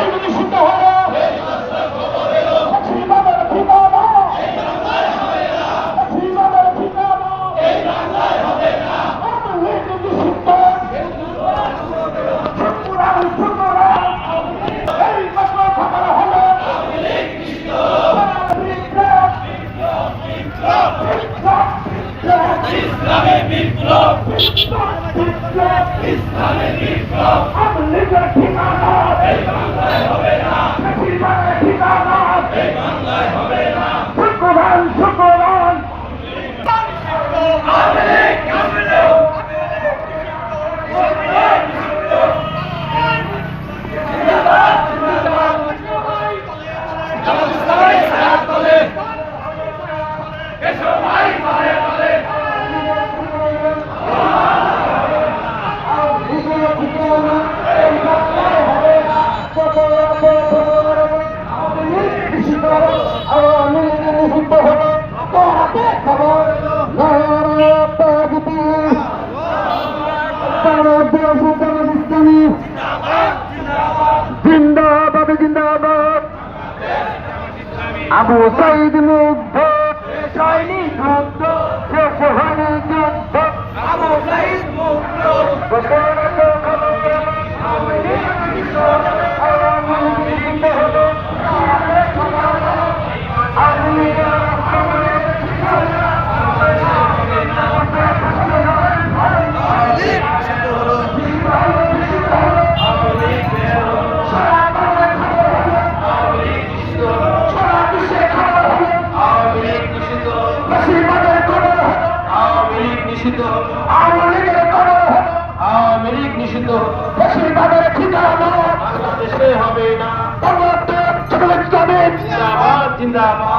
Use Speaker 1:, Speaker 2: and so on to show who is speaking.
Speaker 1: লীগ নিষিদ্ধ হলো। মুসলমানের ঠিকানা মুসলমানের ঠিকানা। আওয়ামী জিন্দাবাদ জিন্দাবাদ। আবু সাইদ মুগ্ধ।
Speaker 2: সৈনিক মুক্ত আওয়ামী লীগ নিষিদ্ধ আওয়ামী লীগ নিষিদ্ধ। বাংলাদেশে হবে না। জিন্দাবাদ জিন্দাবাদ
Speaker 1: ছায়া তলে
Speaker 2: এসো